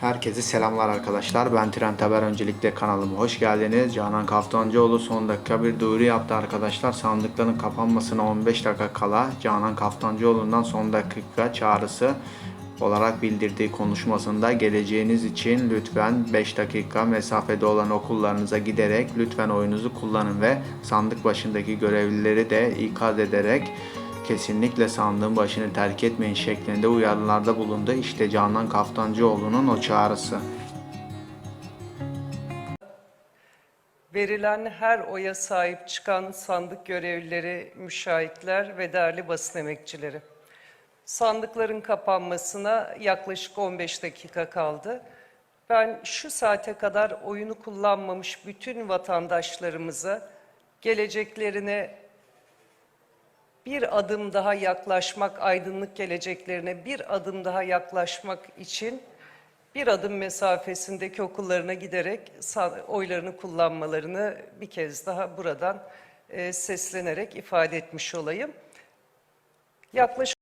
Herkese selamlar arkadaşlar. Ben Trent Haber. Öncelikle kanalıma hoş geldiniz. Canan Kaftancıoğlu son dakika bir duyuru yaptı arkadaşlar. Sandıkların kapanmasına 15 dakika kala Canan Kaftancıoğlu'ndan son dakika çağrısı olarak bildirdiği konuşmasında geleceğiniz için lütfen 5 dakika mesafede olan okullarınıza giderek lütfen oyunuzu kullanın ve sandık başındaki görevlileri de ikaz ederek kesinlikle sandığın başını terk etmeyin şeklinde uyarılarda bulundu. İşte Canan Kaftancıoğlu'nun o çağrısı. Verilen her oya sahip çıkan sandık görevlileri, müşahitler ve değerli basın emekçileri. Sandıkların kapanmasına yaklaşık 15 dakika kaldı. Ben şu saate kadar oyunu kullanmamış bütün vatandaşlarımıza geleceklerine bir adım daha yaklaşmak, aydınlık geleceklerine bir adım daha yaklaşmak için bir adım mesafesindeki okullarına giderek oylarını kullanmalarını bir kez daha buradan e, seslenerek ifade etmiş olayım. Yaklaşık